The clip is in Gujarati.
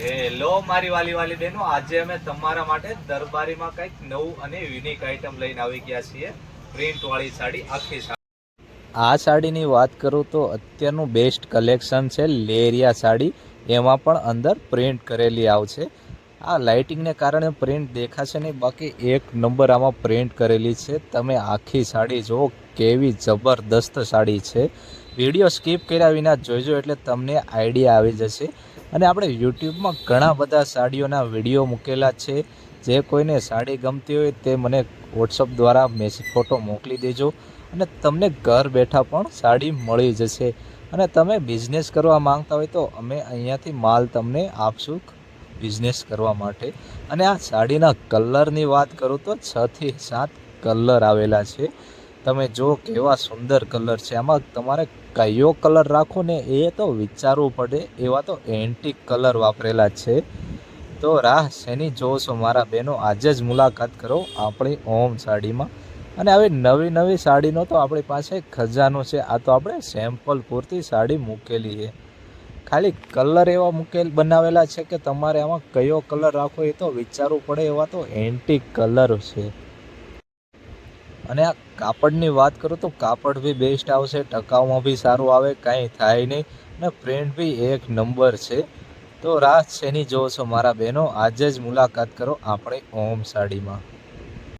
હેલો, મારી વાલી વાલી બહેનો આજે અમે તમારા માટે દરબારીમાં કંઈક નવું અને યુનિક આઈટમ લઈને આવી ગયા છીએ. પ્રિન્ટવાળી સાડી, આખી સાડી. આ સાડીની વાત કરું તો અત્યારનું બેસ્ટ કલેક્શન છે લેરિયા સાડી. એમાં પણ અંદર પ્રિન્ટ કરેલી આવશે. આ લાઇટિંગને કારણે પ્રિન્ટ દેખાશે નહીં, બાકી એક નંબર આમાં પ્રિન્ટ કરેલી છે. તમે આખી સાડી જુઓ, કેવી જબરદસ્ત સાડી છે. વીડિયો સ્કીપ કર્યા વિના જોઈજો એટલે તમને આઈડિયા આવી જશે. અને આપણે યુટ્યુબમાં ઘણા બધા સાડીઓના વીડિયો મૂકેલા છે. જે કોઈને સાડી ગમતી હોય તે મને વોટ્સઅપ દ્વારા મેસેજ ફોટો મોકલી દેજો અને તમને ઘર બેઠા પણ સાડી મળી જશે. અને તમે બિઝનેસ કરવા માંગતા હોય તો અમે અહીંયાથી માલ તમને આપશું બિઝનેસ કરવા માટે. અને આ સાડીના કલરની વાત કરું તો છથી સાત કલર આવેલા છે. તમે જો કેવા સુંદર કલર છે. આમાં તમારે કયો કલર રાખો ને એ તો વિચારવું પડે. એવા તો એન્ટિક કલર વાપરેલા છે. તો રાહ શેની જોશો મારા બહેનો? આજે જ મુલાકાત કરો આપણી ઓમ સાડીમાં. અને આવી નવી નવી સાડીનો તો આપણી પાસે ખજાનો છે. આ તો આપણે સેમ્પલ પૂરતી સાડી મૂકેલી છે. ખાલી કલર એવા મૂકેલ, બનાવેલા છે કે તમારે આમાં કયો કલર રાખવો એ તો વિચારવું પડે. એવા તો એન્ટિક કલર છે. અને આ કાપડની વાત કરું તો કાપડ બી બેસ્ટ આવશે, ટકાઉમાં બી સારું આવે, કાંઈ થાય નહીં અને પ્રિન્ટ બી એક નંબર છે. તો રાહ શેની જોવો છો મારા બહેનો? આજે જ મુલાકાત કરો આપણી ઓમ સાડીમાં.